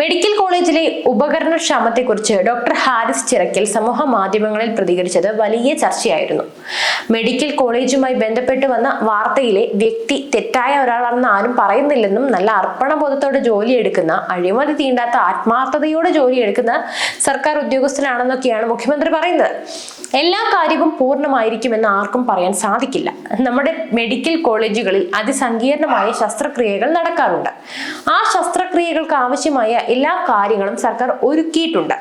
Medical കോളേജിലെ ഉപകരണക്ഷാമത്തെക്കുറിച്ച് doctor Haris Chirakkal സമൂഹ മാധ്യമങ്ങളിൽ പ്രതികരിച്ചത് വലിയ ചർച്ചയായിരുന്നു. മെഡിക്കൽ കോളേജുമായി ബന്ധപ്പെട്ട് വന്ന വാർത്തയിലെ വ്യക്തി തെറ്റായ ഒരാളാണെന്ന് ആരും പറയുന്നില്ലെന്നും നല്ല അർപ്പണബോധത്തോടെ ജോലിയെടുക്കുന്ന അഴിമതി തീണ്ടാത്ത ആത്മാർത്ഥതയോടെ ജോലിയെടുക്കുന്ന സർക്കാർ ഉദ്യോഗസ്ഥനാണെന്നൊക്കെയാണ് മുഖ്യമന്ത്രി പറയുന്നത്. എല്ലാ കാര്യവും പൂർണമായിരിക്കുമെന്ന് ആർക്കും പറയാൻ സാധിക്കില്ല. നമ്മുടെ മെഡിക്കൽ കോളേജുകളിൽ അതിസങ്കീർണമായ ശസ്ത്രക്രിയകൾ നടക്കാറുണ്ട്. ആ ശസ്ത്രക്രിയകൾക്ക് ആവശ്യമായ എല്ലാ കാര്യങ്ങളും സർക്കാർ ഒരുക്കിയിട്ടുണ്ട്.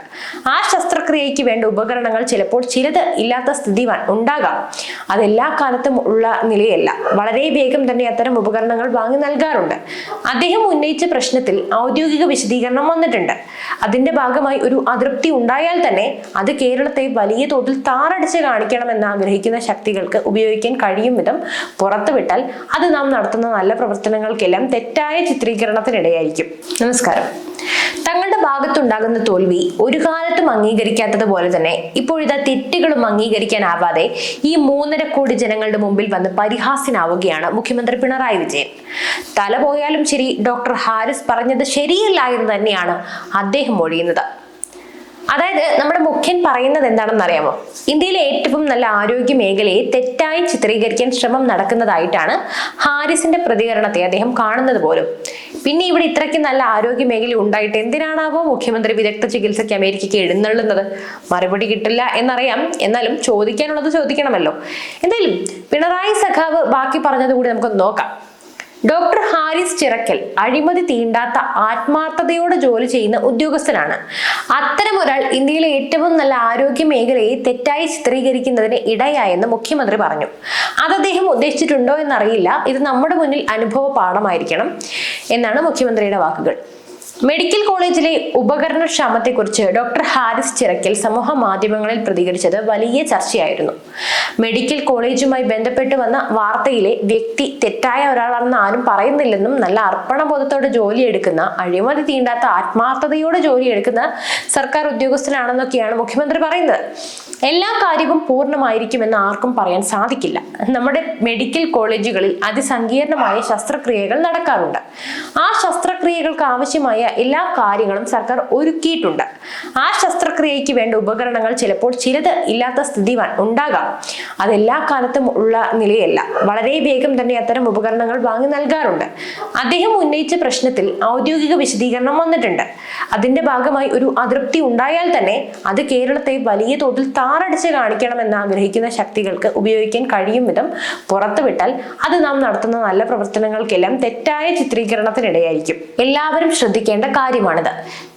ആ ശസ്ത്രക്രിയയ്ക്ക് വേണ്ട ഉപകരണങ്ങൾ ചിലപ്പോൾ ചിലത് ഇല്ലാത്ത സ്ഥിതി ഉണ്ടാകാം. അതെല്ലാ കാലത്തും ഉള്ള നിലയല്ല. വളരെ വേഗം തന്നെ അത്തരം ഉപകരണങ്ങൾ വാങ്ങി നൽകാറുണ്ട്. അദ്ദേഹം ഉന്നയിച്ച പ്രശ്നത്തിൽ ഔദ്യോഗിക വിശദീകരണം വന്നിട്ടുണ്ട്. അതിന്റെ ഭാഗമായി ഒരു അതൃപ്തി ഉണ്ടായാൽ തന്നെ അത് കേരളത്തെ വലിയ തോതിൽ താറടിച്ച് കാണിക്കണമെന്ന് ആഗ്രഹിക്കുന്ന ശക്തികൾക്ക് ഉപയോഗിക്കാൻ കഴിയും വിധം പുറത്തുവിട്ടാൽ അത് നാം നടത്തുന്ന നല്ല പ്രവർത്തനങ്ങൾക്കെല്ലാം തെറ്റായ ചിത്രീകരണത്തിനിടയായിരിക്കും. നമസ്കാരം. തങ്ങളുടെ ഭാഗത്തുണ്ടാകുന്ന തോൽവി ഒരു കാലത്തും അംഗീകരിക്കാത്തത് പോലെ തന്നെ ഇപ്പോഴിതാ തെറ്റുകളും അംഗീകരിക്കാനാവാതെ ഈ മൂന്നര കോടി ജനങ്ങളുടെ മുമ്പിൽ വന്ന് പരിഹാസ്യനാവുകയാണ് മുഖ്യമന്ത്രി പിണറായി വിജയൻ. തല പോയാലും ശരി ഡോക്ടർ ഹാരിസ് പറഞ്ഞത് ശരിയല്ല എന്ന് തന്നെയാണ് അദ്ദേഹം ഒഴിയുന്നത് അതായത് നമ്മുടെ മുഖ്യൻ പറയുന്നത് എന്താണെന്ന് അറിയാമോ? ഇന്ത്യയിലെ ഏറ്റവും നല്ല ആരോഗ്യ മേഖലയെ തെറ്റായി ചിത്രീകരിക്കാൻ ശ്രമം നടക്കുന്നതായിട്ടാണ് ഹാരിസിന്റെ പ്രതികരണത്തെ അദ്ദേഹം കാണുന്നത് പോലും. പിന്നെ ഇവിടെ ഇത്രയ്ക്ക് നല്ല ആരോഗ്യ മേഖല ഉണ്ടായിട്ട് എന്തിനാണാവോ മുഖ്യമന്ത്രി വിദഗ്ധ ചികിത്സയ്ക്ക് അമേരിക്കയ്ക്ക് എഴുന്നള്ളുന്നത്? മറുപടി കിട്ടില്ല എന്നറിയാം. എന്നാലും ചോദിക്കാനുള്ളത് ചോദിക്കണമല്ലോ. എന്തായാലും പിണറായി സഖാവ് ബാക്കി പറഞ്ഞത് കൂടി നമുക്ക് നോക്കാം. ഡോക്ടർ ഹാരിസ് ചിറക്കൽ അഴിമതി തീണ്ടാത്ത ആത്മാർത്ഥതയോടെ ജോലി ചെയ്യുന്ന ഉദ്യോഗസ്ഥനാണ്. അത്തരം ഒരാൾ ഇന്ത്യയിലെ ഏറ്റവും നല്ല ആരോഗ്യ മേഖലയെ തെറ്റായി ചിത്രീകരിക്കുന്നതിന് ഇടയായെന്ന് മുഖ്യമന്ത്രി പറഞ്ഞു. അത് അദ്ദേഹം ഉദ്ദേശിച്ചിട്ടുണ്ടോ എന്നറിയില്ല. ഇത് നമ്മുടെ മുന്നിൽ അനുഭവ പാഠമായിരിക്കണം എന്നാണ് മുഖ്യമന്ത്രിയുടെ വാക്കുകൾ. മെഡിക്കൽ കോളേജിലെ ഉപകരണക്ഷാമത്തെക്കുറിച്ച് ഡോക്ടർ ഹാരിസ് ചിറക്കൽ സമൂഹ മാധ്യമങ്ങളിൽ പ്രതികരിച്ചത് വലിയ ചർച്ചയായിരുന്നു. മെഡിക്കൽ കോളേജുമായി ബന്ധപ്പെട്ട് വന്ന വാർത്തയിലെ വ്യക്തി തെറ്റായ ഒരാളാണെന്ന് ആരും പറയുന്നില്ലെന്നും നല്ല അർപ്പണബോധത്തോടെ ജോലിയെടുക്കുന്ന അഴിമതി തീണ്ടാത്ത ആത്മാർത്ഥതയോടെ ജോലിയെടുക്കുന്ന സർക്കാർ ഉദ്യോഗസ്ഥനാണെന്നൊക്കെയാണ് മുഖ്യമന്ത്രി പറയുന്നത്. എല്ലാ കാര്യവും പൂർണമായിരിക്കുമെന്ന് ആർക്കും പറയാൻ സാധിക്കില്ല. നമ്മുടെ മെഡിക്കൽ കോളേജുകളിൽ അതിസങ്കീർണമായ ശസ്ത്രക്രിയകൾ നടക്കാറുണ്ട്. ആ ശസ്ത്രക്രിയകൾക്ക് ആവശ്യമായ എല്ലാ കാര്യങ്ങളും സർക്കാർ ഒരുക്കിയിട്ടുണ്ട്. ആ ശസ്ത്രക്രിയയ്ക്ക് വേണ്ട ഉപകരണങ്ങൾ ചിലപ്പോൾ ചിലത് ഇല്ലാത്ത സ്ഥിതി ഉണ്ടാകാം. അതെല്ലാ കാലത്തും ഉള്ള നിലയല്ല. വളരെ വേഗം തന്നെ അത്തരം ഉപകരണങ്ങൾ വാങ്ങി നൽകാറുണ്ട്. അദ്ദേഹം ഉന്നയിച്ച പ്രശ്നത്തിൽ ഔദ്യോഗിക വിശദീകരണം വന്നിട്ടുണ്ട്. അതിന്റെ ഭാഗമായി ഒരു അതൃപ്തി ഉണ്ടായാൽ തന്നെ അത് കേരളത്തെ വലിയ തോതിൽ താറടിച്ച് കാണിക്കണമെന്ന് ആഗ്രഹിക്കുന്ന ശക്തികൾക്ക് ഉപയോഗിക്കാൻ കഴിയും വിധം പുറത്തുവിട്ടാൽ അത് നാം നടത്തുന്ന നല്ല പ്രവർത്തനങ്ങൾക്കെല്ലാം തെറ്റായ ചിത്രീകരണത്തിനിടയായിരിക്കും. എല്ലാവരും ശ്രദ്ധിക്കേണ്ട കാര്യമാണിത്.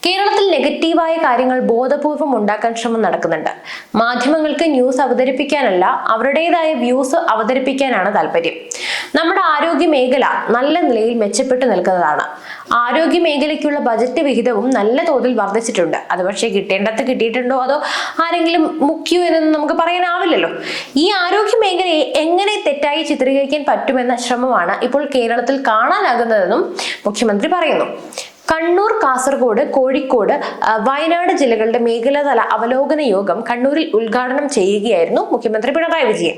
കേരളത്തിൽ നെഗറ്റീവായ കാര്യങ്ങൾ ബോധപൂർവം ഉണ്ടാക്കാൻ ശ്രമം നടക്കുന്നുണ്ട്. മാധ്യമങ്ങൾക്ക് ന്യൂസ് അവതരിപ്പിക്കാനല്ല അവരുടേതായ വ്യൂസ് അവതരിപ്പിക്കാനാണ് താല്പര്യം. നമ്മുടെ ആരോഗ്യ മേഖല നല്ല നിലയിൽ മെച്ചപ്പെട്ടു നിൽക്കുന്നതാണ്. ആരോഗ്യ മേഖലയ്ക്കുള്ള ബജറ്റ് വിഹിതവും നല്ല തോതിൽ വർദ്ധിച്ചിട്ടുണ്ട്. അത് പക്ഷേ കിട്ടേണ്ടത് കിട്ടിയിട്ടുണ്ടോ? അതോ ആരെങ്കിലും മുക്കിയോ എന്നൊന്നും നമുക്ക് പറയാനാവില്ലല്ലോ. ഈ ആരോഗ്യ മേഖലയെ എങ്ങനെ തെറ്റായി ചിത്രീകരിക്കാൻ പറ്റുമെന്ന ശ്രമമാണ് ഇപ്പോൾ കേരളത്തിൽ കാണാനാകുന്നതെന്നും മുഖ്യമന്ത്രി പറയുന്നു. കണ്ണൂർ കാസർഗോഡ് കോഴിക്കോട് വയനാട് ജില്ലകളുടെ മേഖലാതല അവലോകന യോഗം കണ്ണൂരിൽ ഉദ്ഘാടനം ചെയ്യുകയായിരുന്നു മുഖ്യമന്ത്രി Pinarayi Vijayan.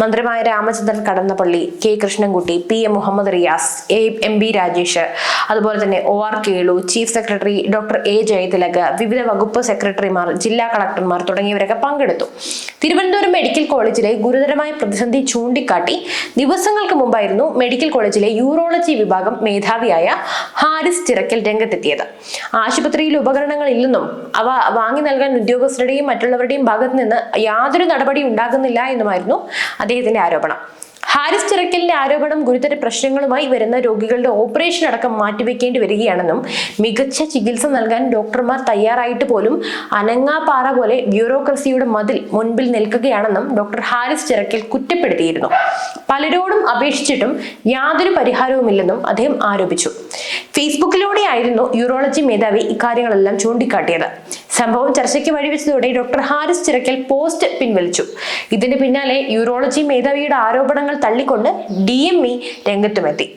മന്ത്രിമായ Ramachandran Kadannappally K Krishnankutty P M Muhammad Riyas A M B Rajesh അതുപോലെ തന്നെ O R Kelu chief secretary doctor A Jayathilak വിവിധ വകുപ്പ് സെക്രട്ടറിമാർ ജില്ലാ കളക്ടർമാർ തുടങ്ങിയവരൊക്കെ പങ്കെടുത്തു. തിരുവനന്തപുരം മെഡിക്കൽ കോളേജിലെ ഗുരുതരമായ പ്രതിസന്ധി ചൂണ്ടിക്കാട്ടി ദിവസങ്ങൾക്ക് മുമ്പായിരുന്നു മെഡിക്കൽ കോളേജിലെ യൂറോളജി വിഭാഗം മേധാവിയായ ഹാരിസ് ചിറക്കൽ രംഗത്തെത്തിയത്. ആശുപത്രിയിൽ ഉപകരണങ്ങൾ ഇല്ലെന്നും അവ വാങ്ങി നൽകാൻ ഉദ്യോഗസ്ഥരുടെയും മറ്റുള്ളവരുടെയും ഭാഗത്ത് നിന്ന് യാതൊരു നടപടി ഉണ്ടാകുന്നില്ല എന്നുമായിരുന്നു അദ്ദേഹത്തിന്റെ ആരോപണം. ഹാരിസ് ചിറക്കലിന്റെ ആരോപണം ഗുരുതര പ്രശ്നങ്ങളുമായി വരുന്ന രോഗികളുടെ ഓപ്പറേഷൻ അടക്കം മാറ്റിവെക്കേണ്ടി വരികയാണെന്നും മികച്ച ചികിത്സ നൽകാൻ ഡോക്ടർമാർ തയ്യാറായിട്ട് പോലും അനങ്ങാപ്പാറ പോലെ ബ്യൂറോക്രസിയുടെ മതിൽ മുൻപിൽ നിൽക്കുകയാണെന്നും ഡോക്ടർ ഹാരിസ് ചിറക്കൽ കുറ്റപ്പെടുത്തിയിരുന്നു. പലരോടും അപേക്ഷിച്ചിട്ടും യാതൊരു പരിഹാരവുമില്ലെന്നും അദ്ദേഹം ആരോപിച്ചു. ഫേസ്ബുക്കിലൂടെയായിരുന്നു യൂറോളജി മേധാവി ഇക്കാര്യങ്ങളെല്ലാം ചൂണ്ടിക്കാട്ടിയത്. സംഭവം ചർച്ചയ്ക്ക് വഴിവെച്ചതോടെ ഡോക്ടർ ഹാരിസ് ചിറക്കൽ പോസ്റ്റ് പിൻവലിച്ചു. ഇതിന് പിന്നാലെ യൂറോളജി മേധാവിയുടെ ആരോപണങ്ങൾ തള്ളിക്കൊണ്ട് ഡി എം ഇ രംഗത്തുമെത്തി.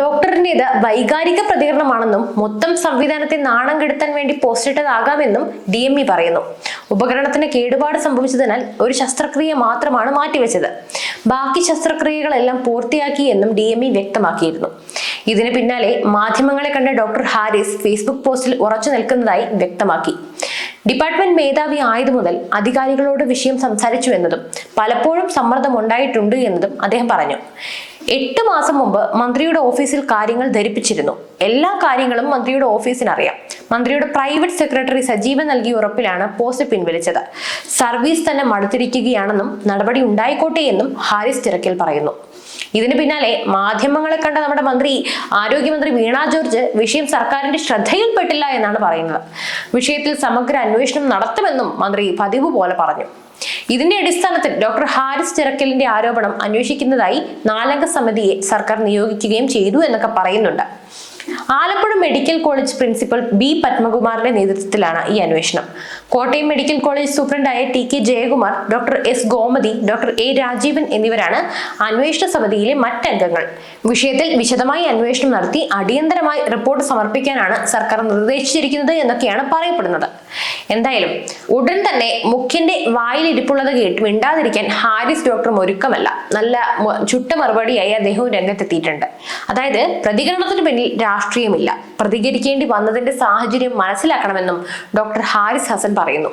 ഡോക്ടറിന്റേത് വൈകാരിക പ്രതികരണമാണെന്നും മൊത്തം സംവിധാനത്തെ നാണം കെടുത്താൻ വേണ്ടി പോസ്റ്റിട്ടതാകാമെന്നും ഡി എം ഇ പറയുന്നു. ഉപകരണത്തിന് കേടുപാട് സംഭവിച്ചതിനാൽ ഒരു ശസ്ത്രക്രിയ മാത്രമാണ് മാറ്റിവെച്ചത്. ബാക്കി ശസ്ത്രക്രിയകളെല്ലാം പൂർത്തിയാക്കി എന്നും ഡി എം ഇ വ്യക്തമാക്കിയിരുന്നു. ഇതിന് പിന്നാലെ മാധ്യമങ്ങളെ കണ്ട ഡോക്ടർ ഹാരിസ് ഫേസ്ബുക്ക് പോസ്റ്റിൽ ഉറച്ചു നിൽക്കുന്നതായി വ്യക്തമാക്കി. ഡിപ്പാർട്ട്മെന്റ് മേധാവി ആയതു മുതൽ അധികാരികളോട് വിഷയം സംസാരിച്ചു എന്നതും പലപ്പോഴും സമ്മർദ്ദം ഉണ്ടായിട്ടുണ്ട് എന്നതും അദ്ദേഹം പറഞ്ഞു. എട്ട് മാസം മുമ്പ് മന്ത്രിയുടെ ഓഫീസിൽ കാര്യങ്ങൾ ധരിപ്പിച്ചിരുന്നു. എല്ലാ കാര്യങ്ങളും മന്ത്രിയുടെ ഓഫീസിന് അറിയാം മന്ത്രിയുടെ പ്രൈവറ്റ് സെക്രട്ടറി സജീവൻ നൽകിയ ഉറപ്പിലാണ് പോസ്റ്റ് പിൻവലിച്ചത്. സർവീസ് തന്നെ മടുത്തിരിക്കുകയാണെന്നും നടപടി ഉണ്ടായിക്കോട്ടെ എന്നും ഹാരിസ് തിരക്കിൽ പറയുന്നു. ഇതിന് പിന്നാലെ മാധ്യമങ്ങളെ കണ്ട നമ്മുടെ മന്ത്രി ആരോഗ്യമന്ത്രി വീണ ജോർജ് വിഷയം സർക്കാരിന്റെ ശ്രദ്ധയിൽപ്പെട്ടില്ല എന്നാണ് പറയുന്നത്. വിഷയത്തിൽ സമഗ്ര അന്വേഷണം നടത്തുമെന്നും മന്ത്രി പതിവ് പോലെ പറഞ്ഞു. ഇതിന്റെ അടിസ്ഥാനത്തിൽ ഡോക്ടർ ഹാരിസ് ചിറക്കലിന്റെ ആരോപണം അന്വേഷിക്കുന്നതായി നാലംഗ സമിതിയെ സർക്കാർ നിയോഗിക്കുകയും ചെയ്തു എന്നൊക്കെ പറയുന്നുണ്ട്. Alappuzha medical college principal B പത്മകുമാറിന്റെ നേതൃത്വത്തിലാണ് ഈ അന്വേഷണം. Kottayam medical college സൂപ്രണ്ടായ T K Jayakumar doctor S Gomathi doctor A Rajeevan എന്നിവരാണ് അന്വേഷണ സമിതിയിലെ മറ്റംഗങ്ങൾ. വിഷയത്തിൽ വിശദമായി അന്വേഷണം നടത്തി അടിയന്തരമായി റിപ്പോർട്ട് സമർപ്പിക്കാനാണ് സർക്കാർ നിർദ്ദേശിച്ചിരിക്കുന്നത് എന്നൊക്കെയാണ് പറയപ്പെടുന്നത്. എന്തായാലും ഉടൻ തന്നെ മുഖ്യന്റെ വായിലിരിപ്പുള്ളത് കേട്ട് മിണ്ടാതിരിക്കാൻ ഹാരിസ് ഡോക്ടറും ഒരുക്കമല്ല. നല്ല ചുട്ട മറുപടിയായി അദ്ദേഹവും രംഗത്തെത്തിയിട്ടുണ്ട്. അതായത് പ്രതികരണത്തിന് പിന്നിൽ രാഷ്ട്രീയമില്ല. പ്രതികരിക്കേണ്ടി വന്നതിന്റെ സാഹചര്യം മനസ്സിലാക്കണമെന്നും ഡോക്ടർ ഹാരിസ് ഹസൻ പറയുന്നു.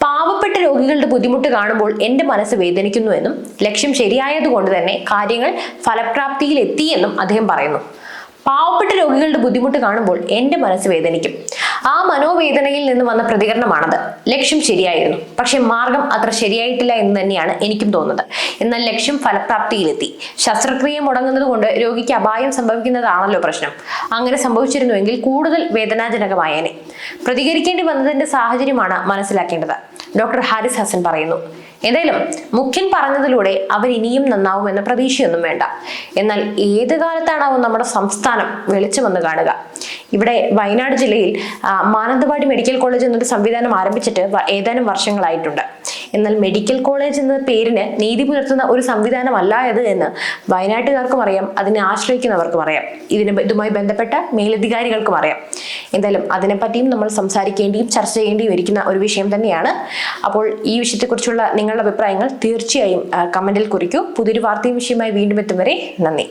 പാവപ്പെട്ട രോഗികളുടെ ബുദ്ധിമുട്ട് കാണുമ്പോൾ എന്റെ മനസ്സ് വേദനിക്കുന്നു എന്നും ലക്ഷ്യം ശരിയായതുകൊണ്ട് തന്നെ കാര്യങ്ങൾ ഫലപ്രാപ്തിയിൽ എത്തിയെന്നും അദ്ദേഹം പറയുന്നു. പാവപ്പെട്ട രോഗികളുടെ ബുദ്ധിമുട്ട് കാണുമ്പോൾ എന്റെ മനസ്സ് വേദനിക്കും. ആ മനോവേദനയിൽ നിന്ന് വന്ന പ്രതികരണമാണത്. ലക്ഷ്യം ശരിയായിരുന്നു. പക്ഷെ മാർഗം അത്ര ശരിയായിട്ടില്ല എന്ന് തന്നെയാണ് എനിക്കും തോന്നുന്നത്. എന്നാൽ ലക്ഷ്യം ഫലപ്രാപ്തിയിലെത്തി. ശസ്ത്രക്രിയ മുടങ്ങുന്നത് കൊണ്ട് രോഗിക്ക് അപായം സംഭവിക്കുന്നതാണല്ലോ പ്രശ്നം. അങ്ങനെ സംഭവിച്ചിരുന്നുവെങ്കിൽ കൂടുതൽ വേദനാജനകമായേനെ. പ്രതികരിക്കേണ്ടി വന്നതിന്റെ സാഹചര്യമാണ് മനസ്സിലാക്കേണ്ടത്. ഡോക്ടർ ഹാരിസ് ഹസൻ പറയുന്നു. എന്തായാലും മുഖ്യൻ പറഞ്ഞതിലൂടെ അവർ ഇനിയും നന്നാവുമെന്ന പ്രതീക്ഷയൊന്നും വേണ്ട. എന്നാൽ ഏത് കാലത്താണാവും നമ്മുടെ സംസ്ഥാനം വെളിച്ചം വന്ന് കാണുക. ഇവിടെ വയനാട് ജില്ലയിൽ മാനന്തവാടി മെഡിക്കൽ കോളേജ് എന്നൊരു സംവിധാനം ആരംഭിച്ചിട്ട് ഏതാനും വർഷങ്ങളായിട്ടുണ്ട്. എന്നാൽ മെഡിക്കൽ കോളേജ് എന്ന പേരിന് നീതി പുലർത്തുന്ന ഒരു സംവിധാനമല്ല ഇത് എന്ന് വയനാട്ടുകാർക്കും അറിയാം അതിനെ ആശ്രയിക്കുന്നവർക്കും അറിയാം. ഇതിന് ഇതുമായി ബന്ധപ്പെട്ട മേലധികാരികൾക്കും അറിയാം. എന്തായാലും അതിനെപ്പറ്റിയും നമ്മൾ സംസാരിക്കേണ്ടിയും ചർച്ച ചെയ്യേണ്ടിയും ഇരിക്കുന്ന ഒരു വിഷയം തന്നെയാണ്. അപ്പോൾ ഈ വിഷയത്തെക്കുറിച്ചുള്ള നിങ്ങളുടെ അഭിപ്രായങ്ങൾ തീർച്ചയായും കമന്റിൽ കുറിക്കൂ. പുതിയൊരു വാർത്തയും വിഷയമായി വീണ്ടും എത്തും വരെ നന്ദി.